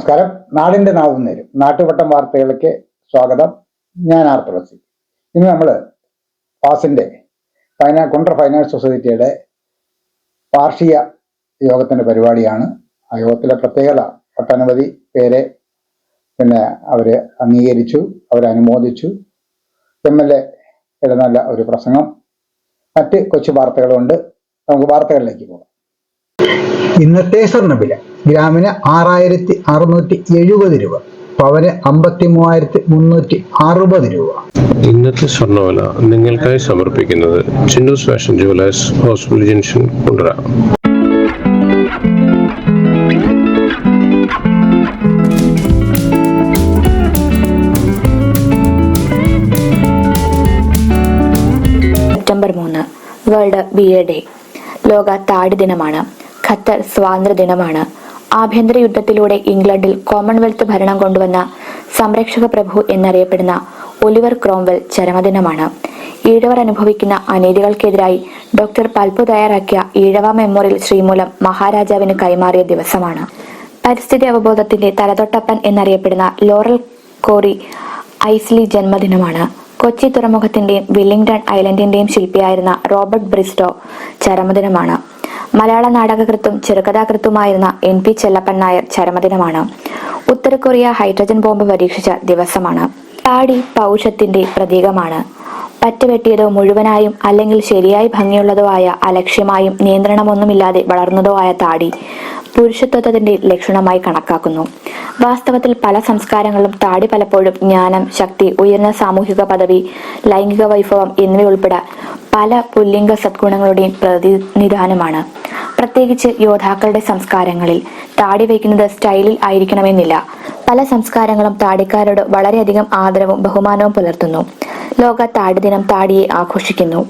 നമസ്കാരം. നാടിന്റെ നാവും നേരും. നാട്ടുവട്ടം വാർത്തകളിലേക്ക് സ്വാഗതം. ഞാൻ ആർ തുളസി. ഇന്ന് നമ്മൾ പാസിന്റെ ഫൈനാ കൊണ്ടർ ഫൈനാൻസ് സൊസൈറ്റിയുടെ വാർഷിക യോഗത്തിന്റെ പരിപാടിയാണ്. ആ യോഗത്തിലെ പ്രത്യേകത ഒട്ടനവധി പേരെ പിന്നെ അവർ അംഗീകരിച്ചു അവരനുമോദിച്ചു. എം എൽ എയുടെ നല്ല ഒരു പ്രസംഗം. മറ്റ് കൊച്ചു വാർത്തകളുണ്ട്. നമുക്ക് വാർത്തകളിലേക്ക് പോകാം. ഇന്നത്തെ സ്വർണവില. ഗ്രാമിന് ആറായിരത്തി അറുന്നൂറ്റി എഴുപത് രൂപ പവന് അമ്പത്തി മൂവായിരത്തി മുന്നൂറ്റി അറുപത് രൂപ. ഇന്നത്തെ സ്വർണവില നിങ്ങൾക്കായി സമർപ്പിക്കുന്നത് Chinnus fashion jewellers hospital junction Kundara September മൂന്ന് വേൾഡ് ബി എ ഡേ. ലോക താടി ദിനമാണ്. ഖത്തർ സ്വാതന്ത്ര്യ ദിനമാണ് ആഭ്യന്തര യുദ്ധത്തിലൂടെ ഇംഗ്ലണ്ടിൽ കോമൺവെൽത്ത് ഭരണം കൊണ്ടുവന്ന സംരക്ഷക പ്രഭു എന്നറിയപ്പെടുന്ന ഒലിവർ ക്രോംവെൽ ചരമദിനമാണ്. ഈഴവർ അനുഭവിക്കുന്ന അനീതികൾക്കെതിരായി ഡോക്ടർ പൽപ്പു തയ്യാറാക്കിയ ഈഴവ മെമ്മോറിയൽ ശ്രീമൂലം മഹാരാജാവിന് കൈമാറിയ ദിവസമാണ്. പരിസ്ഥിതി അവബോധത്തിന്റെ തലതൊട്ടപ്പൻ എന്നറിയപ്പെടുന്ന ലോറൽ കോറി ഐസ്ലി ജന്മദിനമാണ്. കൊച്ചി തുറമുഖത്തിന്റെയും വില്ലിംഗ്ടൺ ഐലൻഡിന്റെയും ശില്പിയായിരുന്ന റോബർട്ട് ബ്രിസ്റ്റോ ചരമദിനമാണ്. മലയാള നാടകകൃത്തും ചെറുകഥാകൃത്തുമായിരുന്ന എൻ പി ചെല്ലപ്പൻ നായർ ചരമദിനമാണ്. ഉത്തര കൊറിയ ഹൈഡ്രജൻ ബോംബ് പരീക്ഷിച്ച ദിവസമാണ്. താടി പൗഷത്തിന്റെ പ്രതീകമാണ്. പറ്റുവെട്ടിയതോ മുഴുവനായും അല്ലെങ്കിൽ ശരിയായി ഭംഗിയുള്ളതോ ആയ അലക്ഷ്യമായും നിയന്ത്രണമൊന്നുമില്ലാതെ വളർന്നതോ ആയ താടി പുരുഷത്വത്തിന്റെ ലക്ഷണമായി കണക്കാക്കുന്നു. വാസ്തവത്തിൽ പല സംസ്കാരങ്ങളും താടി പലപ്പോഴും ജ്ഞാനം ശക്തി ഉയർന്ന സാമൂഹിക പദവി ലൈംഗിക വൈഭവം എന്നിവയുൾപ്പെടെ പല പുല്ലിംഗ സദ്ഗുണങ്ങളുടെയും പ്രതിനിധാനമാണ്. പ്രത്യേകിച്ച് യോദ്ധാക്കളുടെ സംസ്കാരങ്ങളിൽ താടി വയ്ക്കുന്നത് സ്റ്റൈലിൽ ആയിരിക്കണമെന്നില്ല. പല സംസ്കാരങ്ങളും താടിക്കാരോട് വളരെയധികം ആദരവും ബഹുമാനവും പുലർത്തുന്നു. ലോക താടി ദിനം താടിയെ ആഘോഷിക്കുന്നു.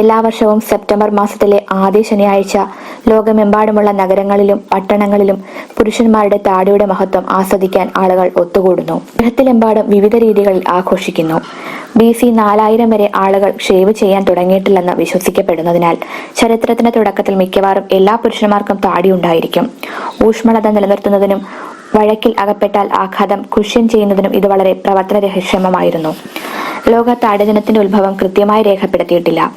എല്ലാ വർഷവും സെപ്റ്റംബർ മാസത്തിലെ ആദ്യ ശനിയാഴ്ച ലോകമെമ്പാടുമുള്ള നഗരങ്ങളിലും പട്ടണങ്ങളിലും പുരുഷന്മാരുടെ താടിയുടെ മഹത്വം ആസ്വദിക്കാൻ ആളുകൾ ഒത്തുകൂടുന്നു. ഗൃഹത്തിലെമ്പാടും വിവിധ രീതികളിൽ ആഘോഷിക്കുന്നു. ബി സി നാലായിരം വരെ ആളുകൾ ഷേവ് ചെയ്യാൻ തുടങ്ങിയിട്ടില്ലെന്ന് വിശ്വസിക്കപ്പെടുന്നതിനാൽ ചരിത്രത്തിന്റെ തുടക്കത്തിൽ മിക്കവാറും എല്ലാ പുരുഷന്മാർക്കും താടി ഉണ്ടായിരിക്കും. ഊഷ്മളത നിലനിർത്തുന്നതിനും വഴക്കിൽ അകപ്പെട്ടാൽ ആഘാതം കുഷ്യൻ ചെയ്യുന്നതിനും ഇത് വളരെ പ്രവർത്തന ലോക താടജനത്തിന്റെ ഉത്ഭവം കൃത്യമായി രേഖപ്പെടുത്തിയിട്ടില്ല.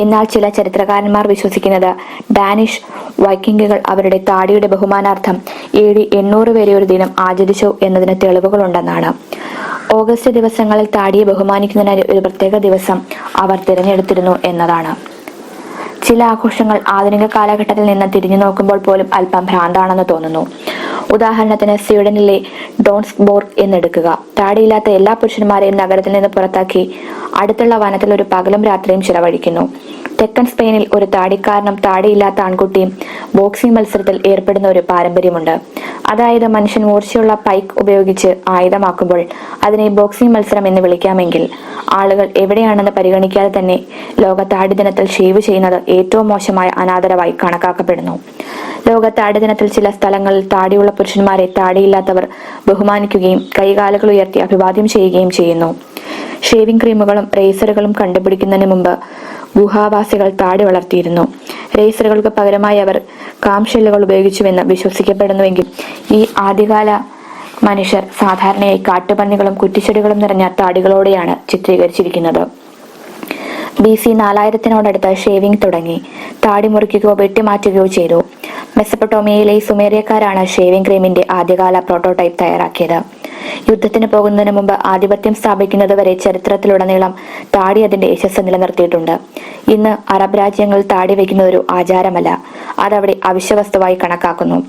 എന്നാൽ ചില ചരിത്രകാരന്മാർ വിശ്വസിക്കുന്നത് ഡാനിഷ് വൈക്കിംഗുകൾ അവരുടെ താടിയുടെ ബഹുമാനാർത്ഥം എ ഡി എണ്ണൂറ് വരെ ഒരു ദിനം ആചരിച്ചു എന്നതിന് തെളിവുകളുണ്ടെന്നാണ്. ഓഗസ്റ്റ് ദിവസങ്ങളിൽ താടിയെ ബഹുമാനിക്കുന്നതിനായി ഒരു പ്രത്യേക ദിവസം അവർ തിരഞ്ഞെടുത്തിരുന്നു എന്നതാണ്. ചില ആഘോഷങ്ങൾ ആധുനിക കാലഘട്ടത്തിൽ നിന്ന് തിരിഞ്ഞു നോക്കുമ്പോൾ പോലും അല്പം ഭ്രാന്താണെന്ന് തോന്നുന്നു. ഉദാഹരണത്തിന് സ്വീഡനിലെ ഡോൺസ്ബോർഗ് എന്നെടുക്കുക. താടിയില്ലാത്ത എല്ലാ പുരുഷന്മാരെയും നഗരത്തിൽ നിന്ന് പുറത്താക്കി അടുത്തുള്ള വനത്തിൽ ഒരു പകലും രാത്രിയും ചിലവഴിക്കുന്നു. തെക്കൻ സ്പെയിനിൽ ഒരു താടിക്കാരനും താടിയില്ലാത്ത ആൺകുട്ടിയും ബോക്സിംഗ് മത്സരത്തിൽ ഏർപ്പെടുന്ന ഒരു പാരമ്പര്യമുണ്ട്. അതായത് മനുഷ്യൻ മൂർച്ചയുള്ള പൈക്ക് ഉപയോഗിച്ച് ആയുധമാക്കുമ്പോൾ അതിനെ ബോക്സിംഗ് മത്സരം എന്ന് വിളിക്കാമെങ്കിൽ ആളുകൾ എവിടെയാണെന്ന് പരിഗണിക്കാതെ തന്നെ ലോക താടി ദിനത്തിൽ ഷേവ് ചെയ്യുന്നത് ഏറ്റവും മോശമായ അനാദരവായി കണക്കാക്കപ്പെടുന്നു. ലോക താടി ദിനത്തിൽ ചില സ്ഥലങ്ങളിൽ താടിയുള്ള പുരുഷന്മാരെ താടിയില്ലാത്തവർ ബഹുമാനിക്കുകയും കൈകാലുകൾ ഉയർത്തി അഭിവാദ്യം ചെയ്യുകയും ചെയ്യുന്നു. ഷേവിംഗ് ക്രീമുകളും റേസറുകളും കണ്ടുപിടിക്കുന്നതിന് മുമ്പ് ഗുഹാവാസികൾ താടി വളർത്തിയിരുന്നു. റേസറുകൾക്ക് പകരമായി അവർ കാംഷെല്ലുകൾ ഉപയോഗിച്ചുവെന്ന് വിശ്വസിക്കപ്പെടുന്നുവെങ്കിൽ ഈ ആദ്യകാല മനുഷ്യർ സാധാരണയായി കാട്ടുപന്നികളും കുറ്റിച്ചെടികളും നിറഞ്ഞ താടികളോടെയാണ് ചിത്രീകരിച്ചിരിക്കുന്നത്. ബി സി നാലായിരത്തിനോടടുത്ത് ഷേവിംഗ് തുടങ്ങി. താടി മുറിക്കുകയോ വെട്ടിമാറ്റുകയോ ചെയ്തു. മെസ്സപ്പൊട്ടോമിയയിലെ സുമേറിയക്കാരാണ് ഷേവിംഗ് ക്രീമിന്റെ ആദ്യകാല പ്രോട്ടോടൈപ്പ് തയ്യാറാക്കിയത്. യുദ്ധത്തിന് പോകുന്നതിന് മുമ്പ് ആധിപത്യം സ്ഥാപിക്കുന്നത് വരെ ചരിത്രത്തിലുടനീളം താടി അതിന്റെ യശസ് നിലനിർത്തിയിട്ടുണ്ട്. ഇന്ന് അറബ് രാജ്യങ്ങൾ താടി വയ്ക്കുന്ന ഒരു ആചാരമല്ല. അതവിടെ അവശ്യവസ്തുവായി കണക്കാക്കുന്നു.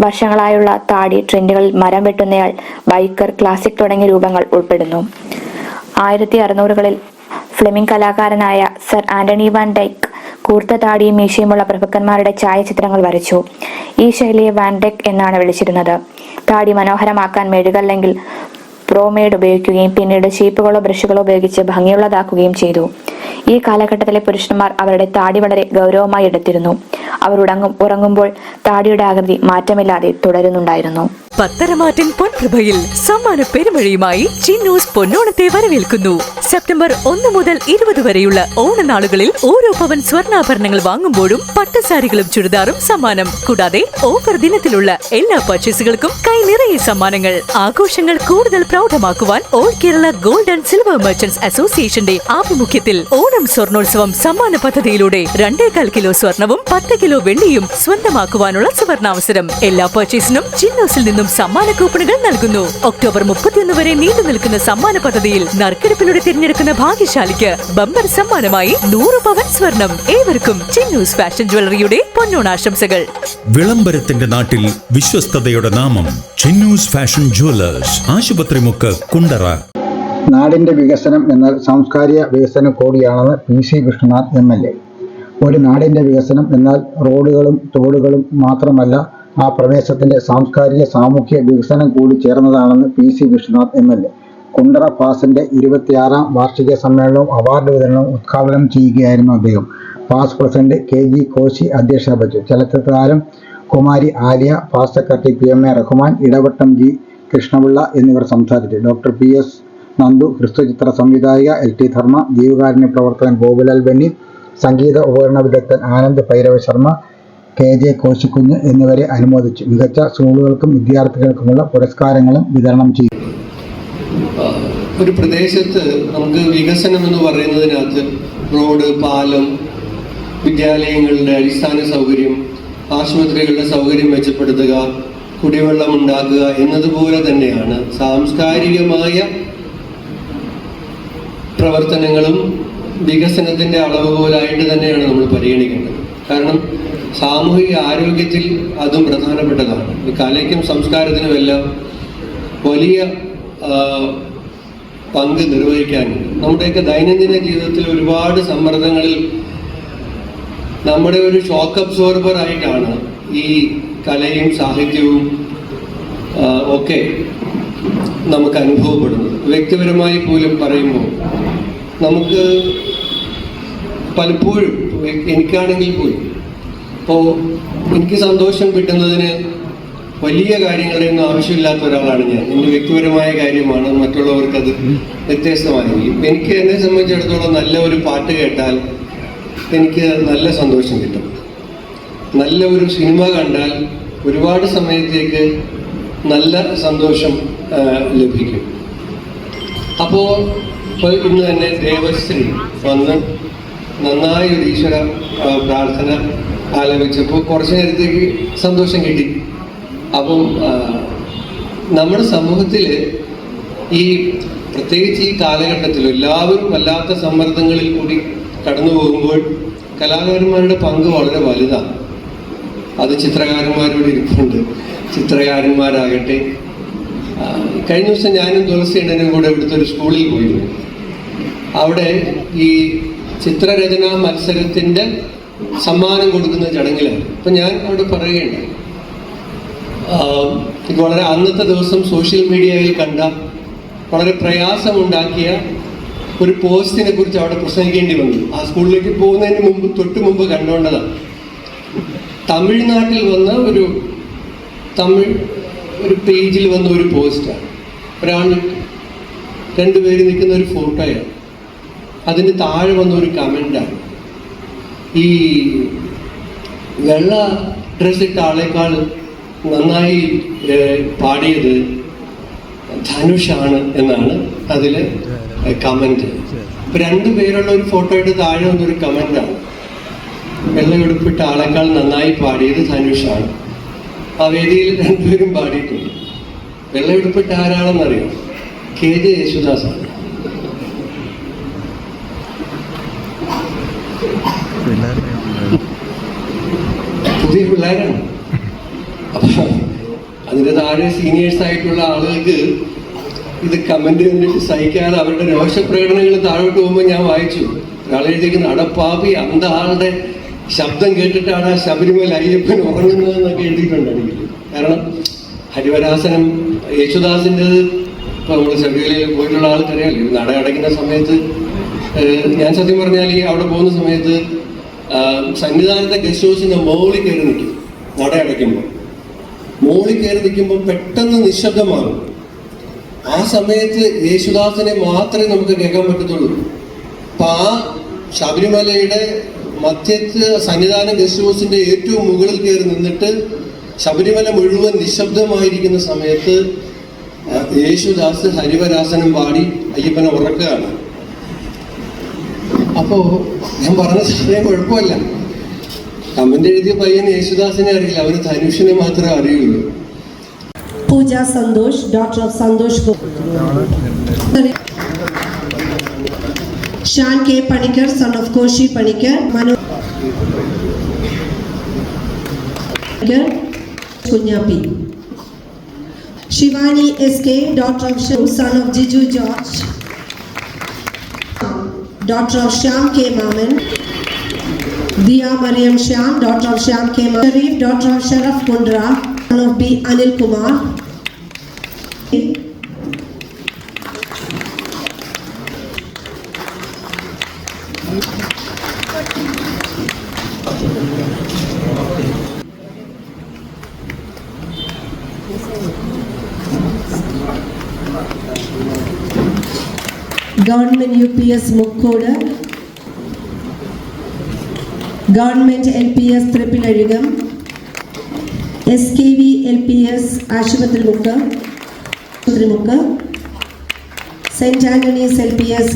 വർഷങ്ങളായുള്ള താടി ട്രെൻഡുകളിൽ മരം വെട്ടുന്നയാൾ ബൈക്കർ ക്ലാസിക് തുടങ്ങിയ രൂപങ്ങൾ ഉൾപ്പെടുന്നു. ആയിരത്തി അറുന്നൂറുകളിൽ ഫ്ലെമിംഗ് കലാകാരനായ സർ ആന്റണി വാൻ ഡൈക്ക് കൂർത്ത താടിയും മീശയുമുള്ള പ്രഭുക്കന്മാരുടെ ഛായാചിത്രങ്ങൾ വരച്ചു. ഈ ശൈലിയെ വാൻ ഡെക് എന്നാണ് വിളിച്ചിരുന്നത്. താടി മനോഹരമാക്കാൻ മെഴുകല്ലെങ്കിൽ പ്രോമേഡ് ഉപയോഗിക്കുകയും പിന്നീട് ഷീപ്പുകളോ ബ്രഷുകളോ ഉപയോഗിച്ച് ഭംഗിയുള്ളതാക്കുകയും ചെയ്തു. ഈ കാലഘട്ടത്തിലെ പുരുഷന്മാർ അവരുടെ താടി വളരെ ഗൗരവമായി എടുത്തിരുന്നു. അവർ ഉടങ്ങും ഉറങ്ങുമ്പോൾ താടിയുടെ ആകൃതി മാറ്റമില്ലാതെ തുടരുന്നുണ്ടായിരുന്നു. പത്തരമാറ്റൻ പൊൻപ്രഭയിൽ സമ്മാന പെരുമഴയുമായി ചിന്നൂസ് പൊന്നോണത്തെ വരവേൽക്കുന്നു. സെപ്റ്റംബർ ഒന്ന് മുതൽ ഇരുപത് വരെയുള്ള ഓണനാളുകളിൽ ഓരോ പവൻ സ്വർണാഭരണങ്ങൾ വാങ്ങുമ്പോഴും പട്ടസാരികളും ചുരിദാറും സമ്മാനം. കൂടാതെ ഓഫർ ദിനത്തിലുള്ള എല്ലാ പർച്ചേസുകൾക്കും കൈ നിറയെ സമ്മാനങ്ങൾ. ആഘോഷങ്ങൾ കൂടുതൽ പ്രൗഢമാക്കുവാൻ all Kerala gold and silver merchants അസോസിയേഷന്റെ ആഭിമുഖ്യത്തിൽ ഓണം സ്വർണോത്സവം സമ്മാന പദ്ധതിയിലൂടെ രണ്ടേകാൽ കിലോ സ്വർണവും പത്ത് കിലോ വെള്ളിയും സ്വന്തമാക്കുവാനുള്ള സുവർണാവസരം. എല്ലാ പർച്ചേസിനും ചിന്നോസിൽ നിന്നും സമ്മാന കൂപ്പണുകൾ നൽകുന്നു. ഒക്ടോബർ മുപ്പത്തിയൊന്ന് വരെ നീണ്ടു നിൽക്കുന്ന സമ്മാന പദ്ധതിയിൽ നറുക്കെടുപ്പിലൂടെ തിരഞ്ഞെടുക്കുന്ന ഭാഗ്യശാലിക്ക് ബമ്പർ സമ്മാനമായി നൂറ് പവൻ സ്വർണം. ഏവർക്കും ചിന്നൂസ് ഫാഷൻ ജ്വല്ലറിയുടെ പൊന്നോണാശംസകൾ. വിളംബരത്തിന്റെ നാട്ടിൽ വിശ്വസ്തയുടെ നാമം ചിന്നൂസ് ഫാഷൻ ജുവലേഴ്സ് ആശുപത്രിമുക്ക് കുണ്ടറ. നാടിന്റെ വികസനം എന്നാൽ സാംസ്കാരിക വികസനം കൂടിയാണെന്ന് P C Vishnunath M L A. ഒരു നാടിന്റെ വികസനം എന്നാൽ റോഡുകളും തോടുകളും മാത്രമല്ല ആ പ്രദേശത്തിന്റെ സാംസ്കാരിക സാമൂഹ്യ വികസനം കൂടി ചേർന്നതാണെന്ന് P C Vishwanath M L A. Kundara ഫാസിന്റെ ഇരുപത്തിയാറാം വാർഷിക സമ്മേളനവും അവാർഡ് വിതരണവും ഉദ്ഘാടനം ചെയ്യുകയായിരുന്നു അദ്ദേഹം. FAS president K G Koshy അധ്യക്ഷത വഹിച്ചു ചലച്ചിത്രതാരം Kumari Aliya FAS secretary P M A Rahman Edavattom G Krishnapillai എന്നിവർ സംസാരിച്ചു. ഡോക്ടർ പി എസ് നന്ദു ക്രിസ്തുചിത്ര സംവിധായിക എൽ ടി ധർമ്മ ജീവകാരുണ്യ പ്രവർത്തകൻ ഗോകുലാൽ ബെന്നി സംഗീത ഉപകരണ വിദഗ്ധൻ ആനന്ദ് ഭൈരവ ശർമ്മ കെ ജെ കോശിക്കുഞ്ഞ് എന്നിവരെ അനുമോദിച്ചു. മികച്ച സ്കൂളുകൾക്കും വിദ്യാർത്ഥികൾക്കുമുള്ള പുരസ്കാരങ്ങളും വിതരണം ചെയ്തു. ഒരു പ്രദേശത്ത് നമുക്ക് വികസനം എന്ന് പറയുന്നതിനകത്ത് റോഡ് പാലം വിദ്യാലയങ്ങളുടെ അടിസ്ഥാന സൗകര്യം ആശുപത്രികളുടെ സൗകര്യം മെച്ചപ്പെടുത്തുക കുടിവെള്ളം ഉണ്ടാക്കുക എന്നതുപോലെ തന്നെയാണ് സാംസ്കാരികമായ പ്രവർത്തനങ്ങളും വികസനത്തിന്റെ അളവുകോലായിട്ട് തന്നെയാണ് നമ്മൾ പരിഗണിക്കേണ്ടത്. കാരണം സാമൂഹിക ആരോഗ്യത്തിൽ അതും പ്രധാനപ്പെട്ടതാണ്. കലയ്ക്കും സംസ്കാരത്തിനുമെല്ലാം വലിയ പങ്ക് നിർവഹിക്കാനുണ്ട് നമ്മുടെയൊക്കെ ദൈനംദിന ജീവിതത്തിൽ ഒരുപാട് സമ്മർദ്ദങ്ങളിൽ നമ്മുടെ ഒരു ഷോക്ക് അബ്സോർബർ ആയിട്ടാണ് ഈ കലയും സാഹിത്യവും ഒക്കെ നമുക്ക് അനുഭവപ്പെടുന്നത്. വ്യക്തിപരമായി പോലും പറയുമ്പോൾ നമുക്ക് പലപ്പോഴും എനിക്കാണെങ്കിൽ പോയി അപ്പോൾ എനിക്ക് സന്തോഷം കിട്ടുന്നതിന് വലിയ കാര്യങ്ങളെയൊന്നും ആവശ്യമില്ലാത്ത ഒരാളാണ് ഞാൻ. എന്റെ വ്യക്തിപരമായ കാര്യമാണ് മറ്റുള്ളവർക്ക് അത് വ്യത്യസ്തമായിരിക്കും. എനിക്ക് എന്നെ സംബന്ധിച്ചിടത്തോളം നല്ല ഒരു പാട്ട് കേട്ടാൽ എനിക്ക് നല്ല സന്തോഷം കിട്ടും. നല്ല ഒരു സിനിമ കണ്ടാൽ ഒരുപാട് സമയത്തേക്ക് നല്ല സന്തോഷം ലഭിക്കും. അപ്പോൾ ഇപ്പോൾ ഇന്ന് തന്നെ ദേവശ്രീ വന്ന് നന്നായി ഒരു ഈശ്വര പ്രാർത്ഥന ആലപിച്ചപ്പോൾ കുറച്ച് നേരത്തേക്ക് സന്തോഷം കിട്ടി. അപ്പം നമ്മുടെ സമൂഹത്തിൽ ഈ പ്രത്യേകിച്ച് ഈ കാലഘട്ടത്തിൽ എല്ലാവരും വല്ലാത്ത സമ്മർദ്ദങ്ങളിൽ കൂടി കടന്നു പോകുമ്പോൾ കലാകാരന്മാരുടെ പങ്ക് വളരെ വലുതാണ്. അത് ചിത്രകാരന്മാരോട് ഇരിപ്പുണ്ട്. ചിത്രകാരന്മാരാകട്ടെ. കഴിഞ്ഞ ദിവസം ഞാനും തുളസി ഇടനും കൂടെ ഇവിടുത്തെ ഒരു സ്കൂളിൽ പോയിരുന്നു. അവിടെ ഈ ചിത്രരചനാ മത്സരത്തിന്റെ സമ്മാനം കൊടുക്കുന്ന ചടങ്ങിലാണ്. അപ്പം ഞാൻ അവിടെ ഇത് വളരെ അന്നത്തെ ദിവസം സോഷ്യൽ മീഡിയയിൽ കണ്ട വളരെ പ്രയാസമുണ്ടാക്കിയ ഒരു പോസ്റ്റിനെ കുറിച്ച് അവിടെ പ്രസംഗിക്കേണ്ടി വന്നു. ആ സ്കൂളിലേക്ക് പോകുന്നതിന് മുമ്പ് തൊട്ട് മുമ്പ് കണ്ടുകൊണ്ടതാണ് തമിഴ്നാട്ടിൽ വന്ന ഒരു തമിഴ് ഒരു പേജിൽ വന്ന ഒരു പോസ്റ്റാണ്. ഒരാൾ രണ്ടുപേര് നിൽക്കുന്ന ഒരു ഫോട്ടോയാണ്. അതിന് താഴെ വന്ന ഒരു കമന്റാണ് ഈ വെള്ള ഡ്രസ് ഇട്ട ആളേക്കാൾ നന്നായി പാടിയത് ധനുഷാണ് എന്നാണ് അതിൽ കമന്റ് അപ്പം രണ്ടു പേരുള്ള ഒരു ഫോട്ടോയുടെ താഴെ വന്നൊരു കമന്റാണ് വെള്ളയുടുപ്പിട്ട ആളേക്കാൾ നന്നായി പാടിയത് ധനുഷാണ്. ആ വേദിയിൽ രണ്ടുപേരും പാടിയിട്ടുണ്ട്. വെള്ളയുടുപ്പിട്ട ആരാണെന്നറിയാം? കെ. ജെ. യേശുദാസാണ് പുതിയ പിള്ളേരാണ് അപ്പൊ അതിന് താഴെ സീനിയേഴ്സ് ആയിട്ടുള്ള ആളുകൾക്ക് ഇത് കമന്റ് കണ്ടിട്ട് സഹിക്കാതെ അവരുടെ രോഷപ്രകടനങ്ങൾ താഴോട്ട് പോകുമ്പോൾ ഞാൻ വായിച്ചു. ഒരാളെഴുതിയിരിക്കുന്ന അടപ്പാപി അന്ത ആളുടെ ശബ്ദം കേട്ടിട്ടാണ് ആ ശബരിമല അയ്യപ്പൻ ഉറങ്ങുന്നതെന്നൊക്കെ എഴുതിയിട്ടുണ്ട് എനിക്ക്. കാരണം ഹരിവരാസനം യേശുദാസിന്റെ ഇപ്പൊ നമ്മൾ ശബരിമലയിൽ പോയിട്ടുള്ള ആൾക്കറിയാമല്ലോ നട അടയ്ക്കുന്ന സമയത്ത് ഞാൻ സത്യം പറഞ്ഞാൽ ഈ അവിടെ പോകുന്ന സമയത്ത് സന്നിധാനത്തെ ഗസ്റ്റ് ഹൗസിന്റെ മുകളിൽ കയറി നിൽക്കും. നട അടയ്ക്കുമ്പോൾ. മോളി കയറി നിൽക്കുമ്പോൾ പെട്ടെന്ന് നിശബ്ദമാകും ആ സമയത്ത് യേശുദാസിനെ മാത്രമേ നമുക്ക് കേൾക്കാൻ പറ്റത്തുള്ളൂ. അപ്പൊ ആ ശബരിമലയുടെ മധ്യത്ത് സന്നിധാന ഗസ്റ്റ് ഹൗസിന്റെ ഏറ്റവും മുകളിൽ കയറി നിന്നിട്ട് ശബരിമല മുഴുവൻ നിശബ്ദമായിരിക്കുന്ന സമയത്ത് യേശുദാസ് ഹരിവരാസനം പാടി അയ്യപ്പനെ ഉറക്കുകയാണ്. അപ്പോ ഞാൻ പറഞ്ഞ സമയം കുഴപ്പമില്ല കമന്റ് എഴുതിയ പയ്യൻ യേശുദാസിനെ അറിയില്ല അവന് ധനുഷിനെ മാത്രമേ അറിയുള്ളൂ Pooja Sandosh, daughter of Sandosh Go. Shan K. Panikar, son of Koshi Panikar, Manu Panikar, Kunyapi. Shivani S.K., daughter of Shiv, son of Dr. Shyam K. Maman, Diya Mariam Shyam, Dr. Shyam K. Maman, Sharif, Dr. Sharaf Kundra, Anil Kumar, government U P S Mukkod government L P S Thrippinazhukam S K V L P S Asupathri Mukku Asupathri Mukku saint Antony's L P S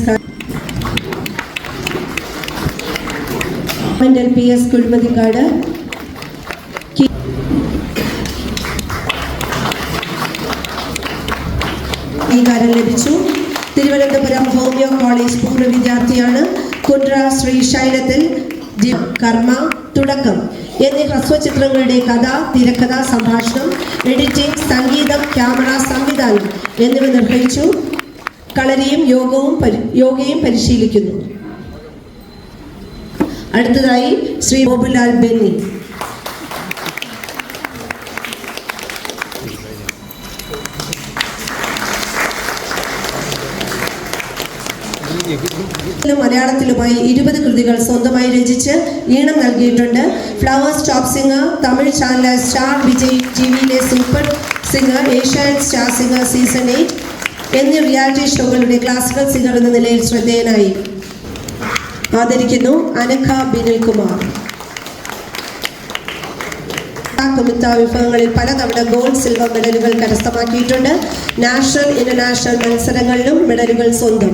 government L P S Kuzhimathikkad ലഭിച്ചു. Thiruvananthapuram homeo college പൂർവ വിദ്യാർത്ഥിയാണ് Kundara Shri ശൈലത്തിൽ G- കർമ്മ തുടക്കം. എന്നീ ഹ്രസ്വചിത്രങ്ങളുടെ കഥ തിരക്കഥ സംഭാഷണം editing സംഗീതം ക്യാമറ സംവിധാനം എന്നിവ നിർവഹിച്ചു കളരിയും യോഗവും യോഗയും പരിശീലിക്കുന്നു. അടുത്തതായി ശ്രീ ബോബുലാൽ ബെന്നി. മലയാളത്തിലുമായി ഇരുപത് കൃതികൾ സ്വന്തമായി രചിച്ച് ഈണം നൽകിയിട്ടുണ്ട്. Flowers top singer Tamil channel star Vijay T വിയിലെ super singer Asian star singer season eight എന്നീ റിയാലിറ്റി ഷോകളുടെ ക്ലാസിക്കൽ സിംഗർ എന്ന നിലയിൽ ശ്രദ്ധേയനായി ആദരിക്കുന്നു അനഘ ബിനിൽ കുമാർ കുമിത്ത വിഭാഗങ്ങളിൽ പലതവണ ഗോൾഡ് സിൽവർ മെഡലുകൾ കരസ്ഥമാക്കിയിട്ടുണ്ട്. നാഷണൽ ഇന്റർനാഷണൽ മത്സരങ്ങളിലും മെഡലുകൾ സ്വന്തം.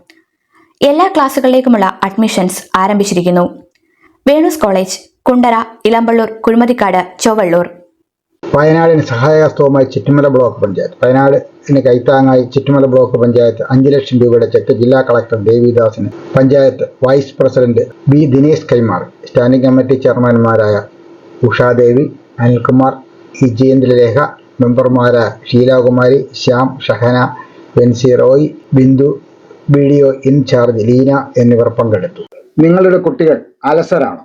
എല്ലാ ക്ലാസ്സുകളിലേക്കുമുള്ള അഡ്മിഷൻസ് ആരംഭിച്ചിരിക്കുന്നു. വേണുസ് കോളേജ് കുണ്ടറ ഇളമ്പള്ളൂർ കുഴിമതിക്കാട് ചൊവ്വള്ളൂർ. വയനാടിന് സഹായഹസ്തവുമായി ചുറ്റുമല ബ്ലോക്ക് പഞ്ചായത്ത്. വയനാടിന് കൈത്താങ്ങായി ചുറ്റുമല ബ്ലോക്ക് പഞ്ചായത്ത് അഞ്ച് ലക്ഷം രൂപയുടെ ചെക്ക് ജില്ലാ collector ദേവിദാസിന് panchayat vice president B Dinesh Kaimar standing committee ചെയർമാൻമാരായ Ushadevi Anilkumar Vijayendrarekha മെമ്പർമാരായ ഷീലാകുമാരി ശ്യാം ഷഹന ബെൻസി റോയ് ബിന്ദു വീഡിയോ ഇൻചാർജ് ലീന എന്നിവർ പങ്കെടുത്തു. നിങ്ങളുടെ കുട്ടികൾ അലസരാണ്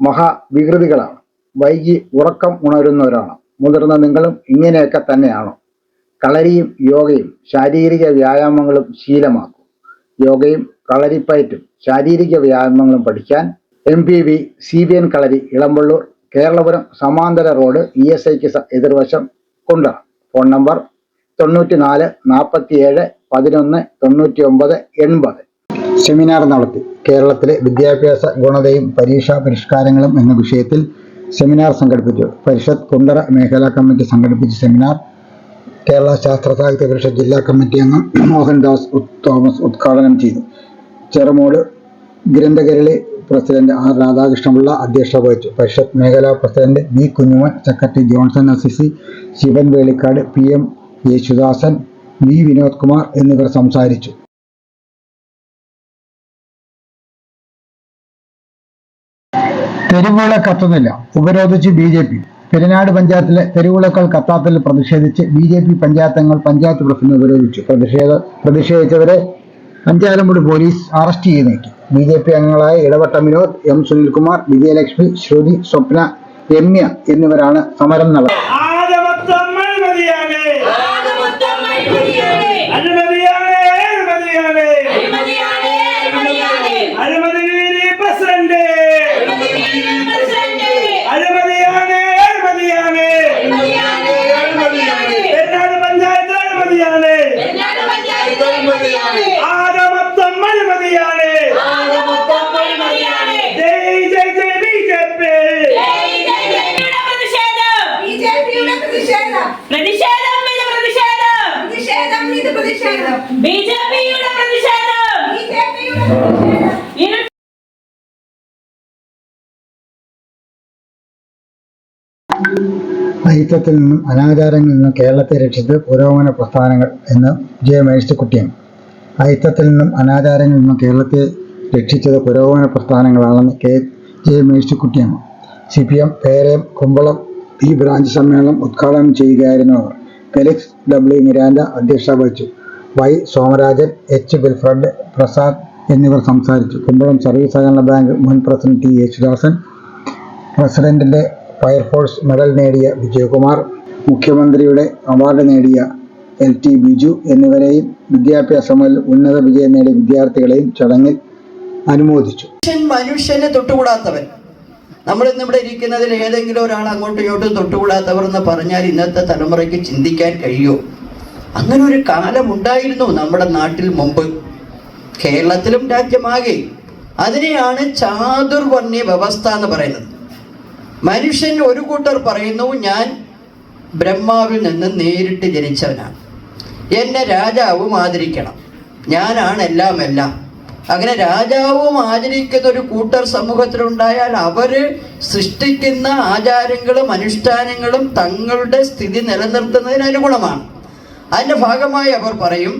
മഹാവികൃതികളാണ് വൈകി ഉറക്കം ഉണരുന്നവരാണ് മുതിർന്ന നിങ്ങളും ഇങ്ങനെയൊക്കെ തന്നെയാണോ. കളരിയും യോഗയും ശാരീരിക വ്യായാമങ്ങളും ശീലമാക്കും. യോഗയും കളരിപ്പയറ്റും ശാരീരിക വ്യായാമങ്ങളും പഠിക്കാൻ M P V C B N kalari Elampalloor Keralapuram സമാന്തര റോഡ് ഇ എസ് ഐക്ക് എതിർവശം കൊണ്ടാണ്. ഫോൺ നമ്പർ തൊണ്ണൂറ്റി നാല് നാൽപ്പത്തിയേഴ് പതിനൊന്ന് തൊണ്ണൂറ്റി ഒമ്പത് എൺപത്. സെമിനാർ നടത്തി. കേരളത്തിലെ വിദ്യാഭ്യാസ ഗുണതയും പരീക്ഷാ പരിഷ്കാരങ്ങളും എന്ന വിഷയത്തിൽ സെമിനാർ സംഘടിപ്പിച്ചു. പരിഷത്ത് കുണ്ടറ മേഖലാ കമ്മിറ്റി സംഘടിപ്പിച്ച സെമിനാർ. കേരള ശാസ്ത്ര സാഹിത്യ പരിഷത്ത് ജില്ലാ കമ്മിറ്റി അംഗം മോഹൻദാസ് തോമസ് ഉദ്ഘാടനം ചെയ്തു. ചെറുമോട് ഗ്രന്ഥകരളി പ്രസിഡന്റ് ആർ രാധാകൃഷ്ണപിള്ള അധ്യക്ഷത വഹിച്ചു. പരിഷത്ത് മേഖലാ president B Kunjuman secretary Johnson Assisi Shivan Velikkad P M Yesudasan V Vinod Kumar എന്നിവർ സംസാരിച്ചു തെരുവുകളെ കത്തുന്നില്ല. ഉപരോധിച്ച് ബി ജെ പി. പെരിനാട് പഞ്ചായത്തിലെ തെരുവുകളക്കൾ കത്താത്തിൽ പ്രതിഷേധിച്ച് ബി ജെ പി പഞ്ചായത്തങ്ങൾ പഞ്ചായത്ത് പ്രസിഡന്റ് ഉപരോധിച്ചു. പ്രതിഷേധ പ്രതിഷേധിച്ചവരെ അഞ്ചാലമ്പുഴ പോലീസ് അറസ്റ്റ് ചെയ്ത് നീക്കി. ബി ജെ പി അംഗങ്ങളായ ഇടവട്ട വിനോദ് എം സുനിൽകുമാർ വിജയലക്ഷ്മി ശ്രുതി സ്വപ്ന രമ്യ എന്നിവരാണ് സമരം നടത്തിയത്. പ്രതിഷേധം. ബി ജെ പിയുടെ പ്രതിഷേധം. അയിത്തത്തിൽ നിന്നും അനാചാരങ്ങളിൽ നിന്നും കേരളത്തെ രക്ഷിച്ചത് പുരോഗമന പ്രസ്ഥാനങ്ങൾ എന്ന് ജെ മേഴ്സിക്കുട്ടിയും അയിത്തത്തിൽ നിന്നും അനാചാരങ്ങളിൽ നിന്നും കേരളത്തെ രക്ഷിച്ചത് പുരോഗമന പ്രസ്ഥാനങ്ങളാണെന്ന് K J Mercykuttyamma C P M Perayam Kumbalam E branch സമ്മേളനം ഉദ്ഘാടനം ചെയ്യുകയായിരുന്നു അവർ. ഫെലിക്സ് ഡബ്ല്യു മിരാൻഡ അധ്യക്ഷത വഹിച്ചു. വൈ സോമരാജൻ എച്ച് ഗുൽഫ്രണ്ട് പ്രസാദ് എന്നിവർ സംസാരിച്ചു. കുമ്പളം സർവീസ് സഹകരണ ബാങ്ക് മുൻ പ്രസിഡന്റ് ടി യേശുദാസൻ പ്രസിഡന്റിന്റെ ഫയർഫോഴ്സ് മെഡൽ നേടിയ വിജയകുമാർ മുഖ്യമന്ത്രിയുടെ അവാർഡ് നേടിയ എൽ ടി ബിജു എന്നിവരെയും വിദ്യാഭ്യാസത്തിൽ ഉന്നത വിജയം നേടിയ വിദ്യാർത്ഥികളെയും ചടങ്ങിൽ അനുമോദിച്ചു. മനുഷ്യനെ തൊട്ടുകൂടാത്തവൻ. നമ്മൾ ഇന്നിവിടെ ഇരിക്കുന്നതിൽ ഏതെങ്കിലും ഒരാൾ അങ്ങോട്ടും ഇങ്ങോട്ടും തൊട്ടുകൂടാത്തവർ എന്ന് പറഞ്ഞാൽ ഇന്നത്തെ തലമുറയ്ക്ക് ചിന്തിക്കാൻ കഴിയുമോ അങ്ങനെ ഒരു കാലമുണ്ടായിരുന്നു നമ്മുടെ നാട്ടിൽ മുമ്പ്. കേരളത്തിലും രാജ്യമാകെ. അതിനെയാണ് ചാതുർവർണ്യ വ്യവസ്ഥ എന്ന് പറയുന്നത്. മനുഷ്യൻ ഒരു കൂട്ടർ പറയുന്നു ഞാൻ ബ്രഹ്മാവിൽ നിന്ന് നേരിട്ട് ജനിച്ചവനാണ്. എന്നെ രാജാവും ആദരിക്കണം. ഞാനാണ് എല്ലാം എല്ലാം. അങ്ങനെ രാജാവും ആചരിക്കുന്ന ഒരു കൂട്ടർ സമൂഹത്തിലുണ്ടായാൽ അവർ സൃഷ്ടിക്കുന്ന ആചാരങ്ങളും അനുഷ്ഠാനങ്ങളും തങ്ങളുടെ സ്ഥിതി നിലനിർത്തുന്നതിന് അനുഗുണമാണ് അതിന്റെ ഭാഗമായി അവർ പറയും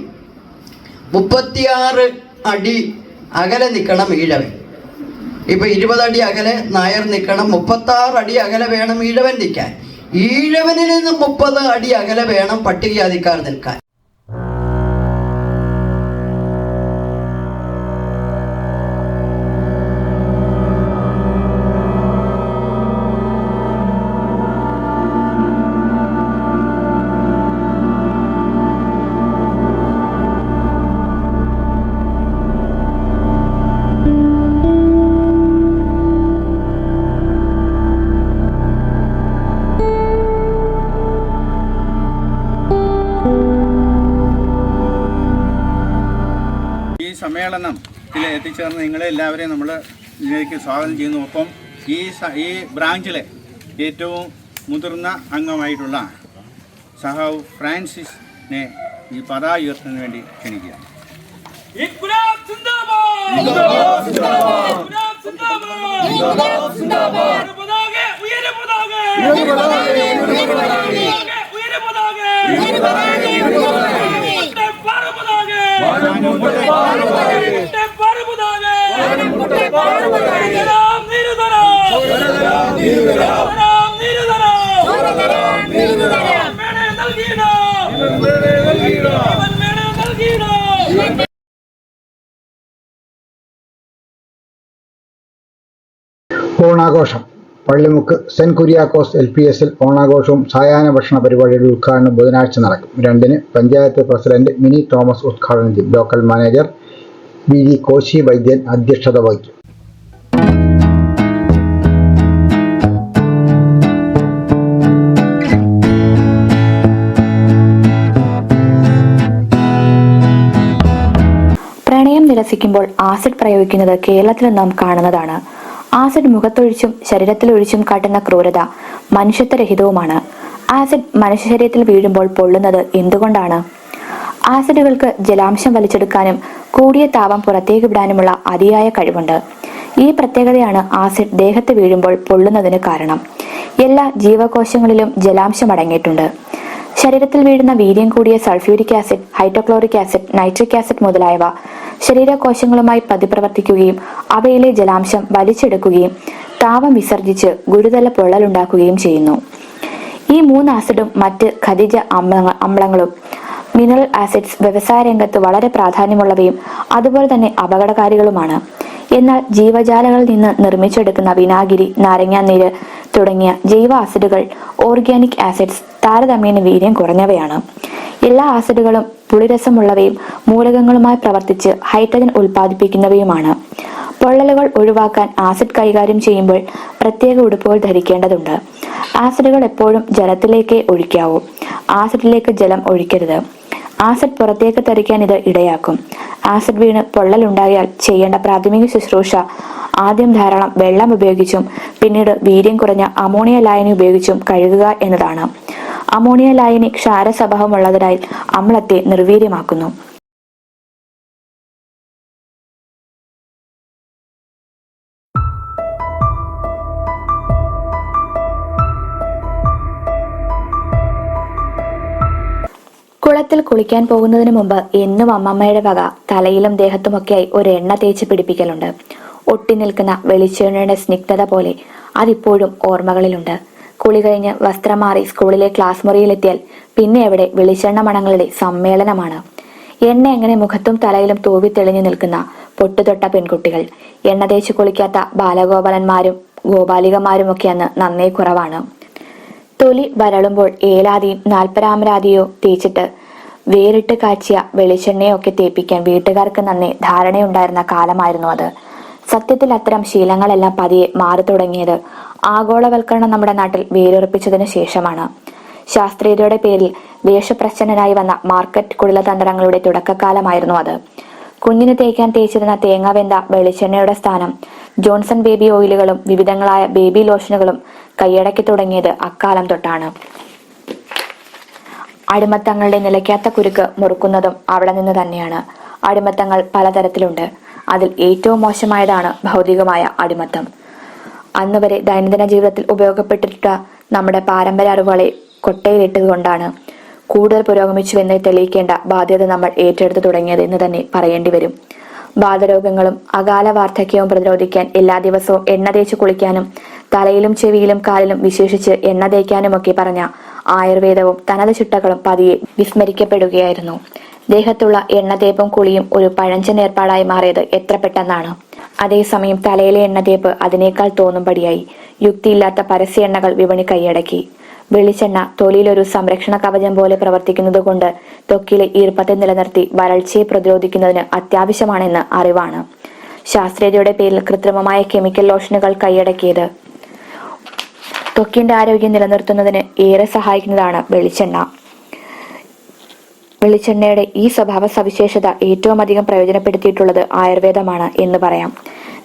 മുപ്പത്തിയാറ് അടി അകലെ നിൽക്കണം ഈഴവൻ. ഇപ്പൊ ഇരുപതടി അകലെ നായർ നിൽക്കണം മുപ്പത്താറ് അടി അകലെ വേണം ഈഴവൻ നിൽക്കാൻ. ഈഴവനിൽ നിന്ന് മുപ്പത് അടി അകലെ വേണം പട്ടികജാതിക്കാർ നിൽക്കാൻ. എത്തിച്ചേർന്ന് നിങ്ങളെ എല്ലാവരെയും നമ്മൾ ഇതിലേക്ക് സ്വാഗതം ചെയ്യുന്നു. ഒപ്പം ഈ ഈ ബ്രാഞ്ചിലെ ഏറ്റവും മുതിർന്ന അംഗമായിട്ടുള്ള സഹാവ് ഫ്രാൻസിസിനെ ഈ പതാക ഉയർത്തുന്നതിന് വേണ്ടി ക്ഷണിക്കുക ഇൻകുലാബ് സിന്ദാബാദ്! ഇൻകുലാബ് സിന്ദാബാദ്! ഇൻകുലാബ് സിന്ദാബാദ്! Pallimukku saint Kuriakose L P എസിൽ ഓണാഘോഷവും സായാഹ്ന ഭക്ഷണ പരിപാടിയുടെ ഉദ്ഘാടനം ബുധനാഴ്ച നടക്കും. രണ്ടിന് പഞ്ചായത്ത് പ്രസിഡന്റ് മിനി തോമസ് ഉദ്ഘാടനം ചെയ്യും. Local manager V G Koshy വൈദ്യൻ അധ്യക്ഷത വഹിക്കും. പ്രണയം നിരസിക്കുമ്പോൾ ആസിഡ് പ്രയോഗിക്കുന്നത് കേരളത്തിൽ നാം കാണുന്നതാണ്. ആസിഡ് മുഖത്തൊഴിച്ചും ശരീരത്തിലൊഴിച്ചും കാട്ടുന്ന ക്രൂരത മനുഷ്യത്വരഹിതവുമാണ്. ആസിഡ് മനുഷ്യ ശരീരത്തിൽ വീഴുമ്പോൾ പൊള്ളുന്നത് എന്തുകൊണ്ടാണ്? ആസിഡുകൾക്ക് ജലാംശം വലിച്ചെടുക്കാനും കൂടിയ താപം പുറത്തേക്ക് വിടാനുമുള്ള അതിയായ കഴിവുണ്ട്. ഈ പ്രത്യേകതയാണ് ആസിഡ് ദേഹത്ത് വീഴുമ്പോൾ പൊള്ളുന്നതിന് കാരണം. എല്ലാ ജീവകോശങ്ങളിലും ജലാംശം അടങ്ങിയിട്ടുണ്ട്. ശരീരത്തിൽ വീഴുന്ന വീര്യം കൂടിയ sulphuric acid hydrochloric acid nitric acid മുതലായവ ശരീരകോശങ്ങളുമായി പ്രതിപ്രവർത്തിക്കുകയും അവയിലെ ജലാംശം വലിച്ചെടുക്കുകയും താപം വിസർജിച്ച് ഗുരുതര പൊള്ളലുണ്ടാക്കുകയും ചെയ്യുന്നു. ഈ മൂന്ന് ആസിഡും മറ്റ് ഖനിജ അമ്ലങ്ങ അമ്ലങ്ങളും മിനറൽ ആസിഡ്സ് വ്യവസായ രംഗത്ത് വളരെ പ്രാധാന്യമുള്ളവയും അതുപോലെ തന്നെ അപകടകാരികളുമാണ്. എന്നാൽ ജീവജാലങ്ങളിൽ നിന്ന് നിർമ്മിച്ചെടുക്കുന്ന വിനാഗിരി നാരങ്ങാനീര് തുടങ്ങിയ ജൈവ ആസിഡുകൾ ഓർഗാനിക് ആസിഡ്സ് താരതമ്യേന വീര്യം കുറഞ്ഞവയാണ്. എല്ലാ ആസിഡുകളും പുളിരസമുള്ളവയും മൂലകങ്ങളുമായി പ്രവർത്തിച്ച് ഹൈഡ്രജൻ ഉൽപ്പാദിപ്പിക്കുന്നവയുമാണ്. പൊള്ളലുകൾ ഒഴിവാക്കാൻ ആസിഡ് കൈകാര്യം ചെയ്യുമ്പോൾ പ്രത്യേക ഉടുപ്പുകൾ ധരിക്കേണ്ടതുണ്ട്. ആസിഡുകൾ എപ്പോഴും ജലത്തിലേക്ക് ഒഴിക്കാവൂ. ആസിഡിലേക്ക് ജലം ഒഴിക്കരുത്. ആസിഡ് പുറത്തേക്ക് തെറിക്കാൻ ഇത് ഇടയാക്കും. ആസിഡ് വീണ് പൊള്ളലുണ്ടായാൽ ചെയ്യേണ്ട പ്രാഥമിക ശുശ്രൂഷ. ആദ്യം ധാരാളം വെള്ളം ഉപയോഗിച്ചും പിന്നീട് വീര്യം കുറഞ്ഞ അമോണിയ ലായനി ഉപയോഗിച്ചും കഴുകുക എന്നതാണ്. അമോണിയ ലായനി ക്ഷാരസ്വഭാവമുള്ളതിനാൽ അമ്ലത്തെ നിർവീര്യമാക്കുന്നു. കുളത്തിൽ കുളിക്കാൻ പോകുന്നതിന് മുമ്പ് എന്നും അമ്മമ്മയുടെ വക തലയിലും ദേഹത്തുമൊക്കെയായി ഒരു എണ്ണ തേച്ച് പിടിപ്പിക്കലുണ്ട്. ഒട്ടി നിൽക്കുന്ന വെളിച്ചെണ്ണയുടെ സ്നിഗ്ധത പോലെ അതിപ്പോഴും ഓർമ്മകളിലുണ്ട്. കുളി കഴിഞ്ഞ് വസ്ത്രം മാറി സ്കൂളിലെ ക്ലാസ് മുറിയിലെത്തിയാൽ പിന്നെ എവിടെ വെളിച്ചെണ്ണ മണങ്ങളുടെ സമ്മേളനമാണ്. എണ്ണ എങ്ങനെ മുഖത്തും തലയിലും തൂവി തെളിഞ്ഞു നിൽക്കുന്ന പൊട്ടുതൊട്ട പെൺകുട്ടികൾ എണ്ണ തേച്ച് കുളിക്കാത്ത ബാലഗോപാലന്മാരും ഗോപാലികമാരും ഒക്കെ അന്ന് നന്നേ കുറവാണ്. തൊലി വരളുമ്പോൾ ഏലാദിയും നാൽപ്പരാമരാതിയോ തേച്ചിട്ട് വേറിട്ട് കാച്ചിയ വെളിച്ചെണ്ണയൊക്കെ തേപ്പിക്കാൻ വീട്ടുകാർക്ക് നന്നേ ധാരണയുണ്ടായിരുന്ന കാലമായിരുന്നു അത്. സത്യത്തിൽ അത്തരം ശീലങ്ങളെല്ലാം പതിയെ മാറി തുടങ്ങിയത് ആഗോളവൽക്കരണം നമ്മുടെ നാട്ടിൽ വേരുറപ്പിച്ചതിന് ശേഷമാണ്. ശാസ്ത്രീയതയുടെ പേരിൽ വേഷപ്രച്ഛന്നനായി വന്ന മാർക്കറ്റ് കുടിലതന്ത്രങ്ങളുടെ തുടക്കകാലമായിരുന്നു അത്. കുഞ്ഞിന് തേക്കാൻ തേച്ചിരുന്ന തേങ്ങാവെന്ത വെളിച്ചെണ്ണയുടെ സ്ഥാനം ജോൺസൺ ബേബി ഓയിലുകളും വിവിധങ്ങളായ ബേബി ലോഷനുകളും കൈയടക്കി തുടങ്ങിയത് അക്കാലം തൊട്ടാണ്. അടിമത്തങ്ങളുടെ നിലയ്ക്കാത്ത കുരുക്ക് മുറുക്കുന്നതും അവിടെ നിന്ന് തന്നെയാണ്. അടിമത്തങ്ങൾ പലതരത്തിലുണ്ട്. അതിൽ ഏറ്റവും മോശമായതാണ് ഭൗതികമായ അടിമത്തം. അന്നുവരെ ദൈനംദിന ജീവിതത്തിൽ ഉപയോഗപ്പെട്ടിട്ട നമ്മുടെ പാരമ്പര്യ അറിവുകളെ കൊട്ടയിലിട്ടതുകൊണ്ടാണ് കൂടുതൽ പുരോഗമിച്ചുവെന്ന് തെളിയിക്കേണ്ട ബാധ്യത നമ്മൾ ഏറ്റെടുത്തു തുടങ്ങിയത് എന്ന് തന്നെ പറയേണ്ടി വരും. ബാധരോഗങ്ങളും അകാല വാർദ്ധക്യവും പ്രതിരോധിക്കാൻ എല്ലാ ദിവസവും എണ്ണ തേച്ച് കുളിക്കാനും തലയിലും ചെവിയിലും കാലിലും വിശേഷിച്ച് എണ്ണ തേക്കാനുമൊക്കെ പറഞ്ഞ ആയുർവേദവും തനത് ചിട്ടകളും പതിയെ വിസ്മരിക്കപ്പെടുകയായിരുന്നു. ദേഹത്തുള്ള എണ്ണതേപ്പും കുളിയും ഒരു പഴഞ്ചൻ ഏർപ്പാടായി മാറിയത് എത്ര പെട്ടെന്നാണ്. അതേസമയം തലയിലെ എണ്ണതേപ്പ് അതിനേക്കാൾ തോന്നുംപടിയായി യുക്തിയില്ലാത്ത പരസ്യ എണ്ണകൾ വിപണി കൈയടക്കി. വെളിച്ചെണ്ണ തൊലിയിലൊരു സംരക്ഷണ കവചം പോലെ പ്രവർത്തിക്കുന്നത് കൊണ്ട് ത്വക്കിലെ ഈർപ്പത്തെ നിലനിർത്തി വരൾച്ചയെ പ്രതിരോധിക്കുന്നതിന് അത്യാവശ്യമാണെന്ന് അറിവാണ്. ശാസ്ത്രീയതയുടെ പേരിൽ കൃത്രിമമായ കെമിക്കൽ ലോഷനുകൾ കൈയടക്കിയത്. ത്വക്കിന്റെ ആരോഗ്യം നിലനിർത്തുന്നതിന് ഏറെ സഹായിക്കുന്നതാണ് വെളിച്ചെണ്ണ. വെളിച്ചെണ്ണയുടെ ഈ സ്വഭാവ സവിശേഷത ഏറ്റവും അധികം പ്രയോജനപ്പെടുത്തിയിട്ടുള്ളത് ആയുർവേദമാണ് എന്ന് പറയാം.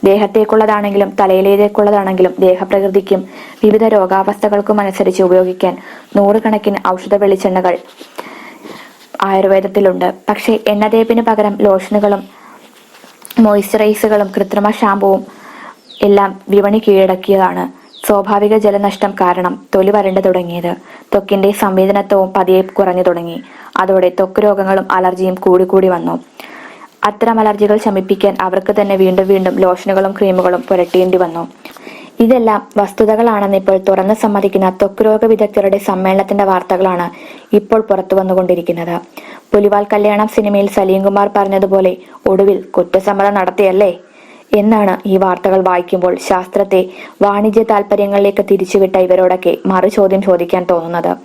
ദേഹത്തേക്കുള്ളതാണെങ്കിലും തലയിലേക്കുള്ളതാണെങ്കിലും ദേഹപ്രകൃതിക്കും വിവിധ രോഗാവസ്ഥകൾക്കും അനുസരിച്ച് ഉപയോഗിക്കാൻ നൂറുകണക്കിന് ഔഷധ വെളിച്ചെണ്ണകൾ ആയുർവേദത്തിലുണ്ട്. പക്ഷേ എണ്ണതേപ്പിന് പകരം ലോഷനുകളും മോയ്സ്ചറൈസുകളും കൃത്രിമ ഷാമ്പുവും എല്ലാം വിപണി കീഴടക്കിയതാണ്. സ്വാഭാവിക ജലനഷ്ടം കാരണം തൊലി വരണ്ടു തുടങ്ങിയത്. ത്വക്കിന്റെ സംവേദനത്വവും പതിയെ കുറഞ്ഞു തുടങ്ങി. അതോടെ ത്വക്ക് രോഗങ്ങളും അലർജിയും കൂടിക്കൂടി വന്നു. അത്തരം അലർജികൾ ശമിപ്പിക്കാൻ അവർക്ക് തന്നെ വീണ്ടും വീണ്ടും ലോഷനുകളും ക്രീമുകളും പുരട്ടേണ്ടി വന്നു. ഇതെല്ലാം വസ്തുതകളാണെന്ന് ഇപ്പോൾ തുറന്നു സമ്മതിക്കുന്ന ത്വക്ക് രോഗ വിദഗ്ധരുടെ സമ്മേളനത്തിന്റെ വാർത്തകളാണ് ഇപ്പോൾ പുറത്തു വന്നുകൊണ്ടിരിക്കുന്നത്. പുലിവാൽ കല്യാണം സിനിമയിൽ സലീം കുമാർ പറഞ്ഞതുപോലെ ഒടുവിൽ കുറ്റസമ്മതം നടത്തിയല്ലേ? എന്നാണ് ഈ വാർത്തകൾ വായിക്കുമ്പോൾ ശാസ്ത്രത്തെ വാണിജ്യ താല്പര്യങ്ങളിലേക്ക് തിരിച്ചുവിട്ട ഇവരോടൊക്കെ മറു ചോദ്യം ചോദിക്കാൻ തോന്നുന്നത്.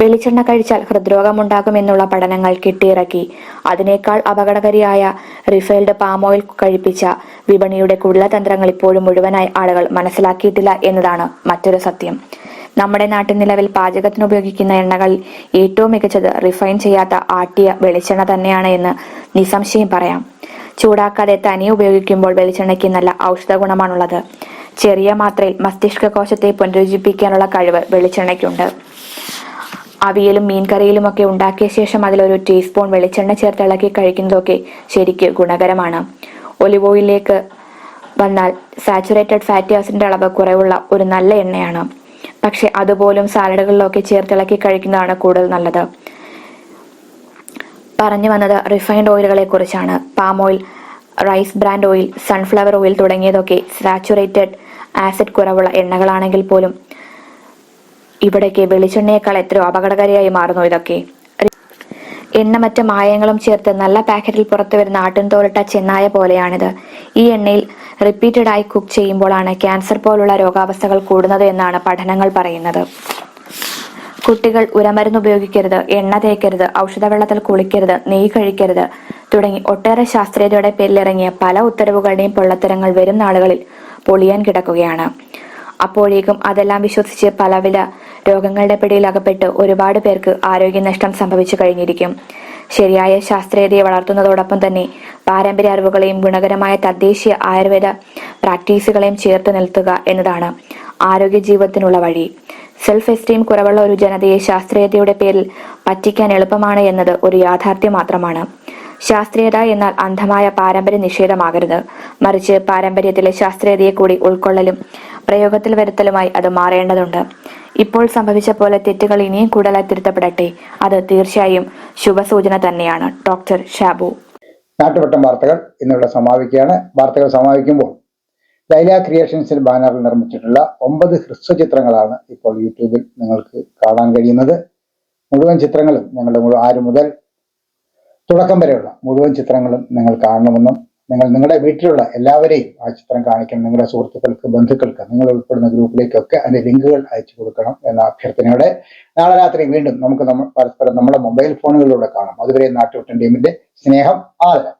വെളിച്ചെണ്ണ കഴിച്ചാൽ ഹൃദ്രോഗമുണ്ടാകുമെന്നുള്ള പഠനങ്ങൾ കിട്ടിയിറക്കി. അതിനേക്കാൾ അപകടകാരിയായ റിഫൈൽഡ് പാം ഓയിൽ കഴിപ്പിച്ച വിപണിയുടെ കുള്ളതന്ത്രങ്ങൾ ഇപ്പോഴും മുഴുവനായി ആളുകൾ മനസ്സിലാക്കിയിട്ടില്ല എന്നതാണ് മറ്റൊരു സത്യം. നമ്മുടെ നാട്ടിൽ നിലവിൽ പാചകത്തിന് ഉപയോഗിക്കുന്ന എണ്ണകൾ ഏറ്റവും മികച്ചത് റിഫൈൻ ചെയ്യാത്ത ആട്ടിയ വെളിച്ചെണ്ണ തന്നെയാണ് എന്ന് നിസ്സംശയം പറയാം. ചൂടാക്കാതെ തനിയെ ഉപയോഗിക്കുമ്പോൾ വെളിച്ചെണ്ണയ്ക്ക് നല്ല ഔഷധ ഗുണമാണുള്ളത്. ചെറിയ മാത്രയിൽ മസ്തിഷ്ക കോശത്തെ പുനരുജ്ജീവിപ്പിക്കാനുള്ള കഴിവ് വെളിച്ചെണ്ണയ്ക്കുണ്ട്. അവിയലും മീൻകറിയിലുമൊക്കെ ഉണ്ടാക്കിയ ശേഷം അതിലൊരു ടീസ്പൂൺ വെളിച്ചെണ്ണ ചേർത്ത് ഇളക്കി കഴിക്കുന്നതൊക്കെ ശരിക്ക് ഗുണകരമാണ്. ഒലിവ് ഓയിലിലേക്ക് വന്നാൽ സാച്ചുറേറ്റഡ് ഫാറ്റി ആസിഡിന്റെ അളവ് കുറവുള്ള ഒരു നല്ല എണ്ണയാണ്. പക്ഷെ അതുപോലും സാലഡുകളിലൊക്കെ ചേർത്തിളക്കി കഴിക്കുന്നതാണ് കൂടുതൽ നല്ലത്. പറഞ്ഞു വന്നത് റിഫൈൻഡ് ഓയിലുകളെ കുറിച്ചാണ്. Palm oil rice bran oil sunflower oil തുടങ്ങിയതൊക്കെ saturated acid കുറവുള്ള എണ്ണകളാണെങ്കിൽ പോലും ഇവിടേക്ക് വെളിച്ചെണ്ണയേക്കാൾ എത്രയോ അപകടകാരിയായി മാറുന്നു ഇതൊക്കെ. എണ്ണമറ്റ മായങ്ങളും ചേർത്ത് നല്ല പാക്കറ്റിൽ പുറത്തു വരുന്ന ആട്ടിൻ തോലിട്ട ചെന്നായ പോലെയാണിത്. ഈ എണ്ണയിൽ റിപ്പീറ്റഡായി കുക്ക് ചെയ്യുമ്പോഴാണ് ക്യാൻസർ പോലുള്ള രോഗാവസ്ഥകൾ കൂടുന്നത് എന്നാണ് പഠനങ്ങൾ പറയുന്നത്. കുട്ടികൾ ഉരമരുന്ന് ഉപയോഗിക്കരുത് എണ്ണ തേക്കരുത് ഔഷധവെള്ളത്തിൽ കുളിക്കരുത് നെയ്യ് കഴിക്കരുത് തുടങ്ങി ഒട്ടേറെ ശാസ്ത്രീയതയുടെ പേരിലിറങ്ങിയ പല ഉത്തരവുകളുടെയും പൊള്ളത്തരങ്ങൾ വരും നാളുകളിൽ പൊളിയാൻ കിടക്കുകയാണ്. അപ്പോഴേക്കും അതെല്ലാം വിശ്വസിച്ച് പലവിധ രോഗങ്ങളുടെ പിടിയിൽ അകപ്പെട്ട് ഒരുപാട് പേർക്ക് ആരോഗ്യനഷ്ടം സംഭവിച്ചു കഴിഞ്ഞിരിക്കും. ശരിയായ ശാസ്ത്രീയതയെ വളർത്തുന്നതോടൊപ്പം തന്നെ പാരമ്പര്യ അറിവുകളെയും ഗുണകരമായ തദ്ദേശീയ ആയുർവേദ പ്രാക്ടീസുകളെയും ചേർത്ത് നിർത്തുക എന്നതാണ് ആരോഗ്യ ജീവിതത്തിനുള്ള വഴി. സെൽഫ് എസ്റ്റീം കുറവുള്ള ഒരു ജനതയെ ശാസ്ത്രീയതയുടെ പേരിൽ പറ്റിക്കാൻ എളുപ്പമാണ് എന്നത് ഒരു യാഥാർത്ഥ്യം മാത്രമാണ്. ശാസ്ത്രീയത എന്നാൽ അന്ധമായ പാരമ്പര്യ നിഷേധമാകരുത്. മറിച്ച് പാരമ്പര്യത്തിലെ ശാസ്ത്രീയതയെ കൂടി ഉൾക്കൊള്ളലും പ്രയോഗത്തിൽ വരുത്തലുമായി അത് മാറേണ്ടതുണ്ട്. ഇപ്പോൾ സംഭവിച്ച പോലെ തെറ്റുകൾ ഇനിയും കൂടുതലായി തിരുത്തപ്പെടട്ടെ. അത് തീർച്ചയായും ശുഭസൂചന തന്നെയാണ്. ഡോക്ടർ ഷാബു. നാട്ടുവട്ടം വാർത്തകൾ ഇന്നിവിടെ സമാപിക്കുകയാണ്. വാർത്തകൾ സമാപിക്കുമ്പോൾ ലൈല ക്രിയേഷൻസിൽ ബാനറിൽ നിർമ്മിച്ചിട്ടുള്ള ഒമ്പത് ഹ്രസ്വചിത്രങ്ങളാണ് ഇപ്പോൾ യൂട്യൂബിൽ നിങ്ങൾക്ക് കാണാൻ കഴിയുന്നത്. മുഴുവൻ ചിത്രങ്ങളും ഞങ്ങളുടെ ആര് മുതൽ തുടക്കം വരെയുള്ള മുഴുവൻ ചിത്രങ്ങളും നിങ്ങൾ കാണണമെന്നും നിങ്ങൾ നിങ്ങളുടെ വീട്ടിലുള്ള എല്ലാവരെയും ആ ചിത്രം കാണിക്കണം. നിങ്ങളുടെ സുഹൃത്തുക്കൾക്ക് ബന്ധുക്കൾക്ക് നിങ്ങൾ ഉൾപ്പെടുന്ന ഗ്രൂപ്പിലേക്കൊക്കെ അതിന്റെ ലിങ്കുകൾ അയച്ചു കൊടുക്കണം എന്ന അഭ്യർത്ഥനയോടെ നാളെ രാത്രി വീണ്ടും നമുക്ക് നമ്മൾ പരസ്പരം നമ്മുടെ മൊബൈൽ ഫോണുകളിലൂടെ കാണാം. അതുവരെ നാട്ടുകുട്ടൻ ടീമിന്റെ സ്നേഹം ആദരം.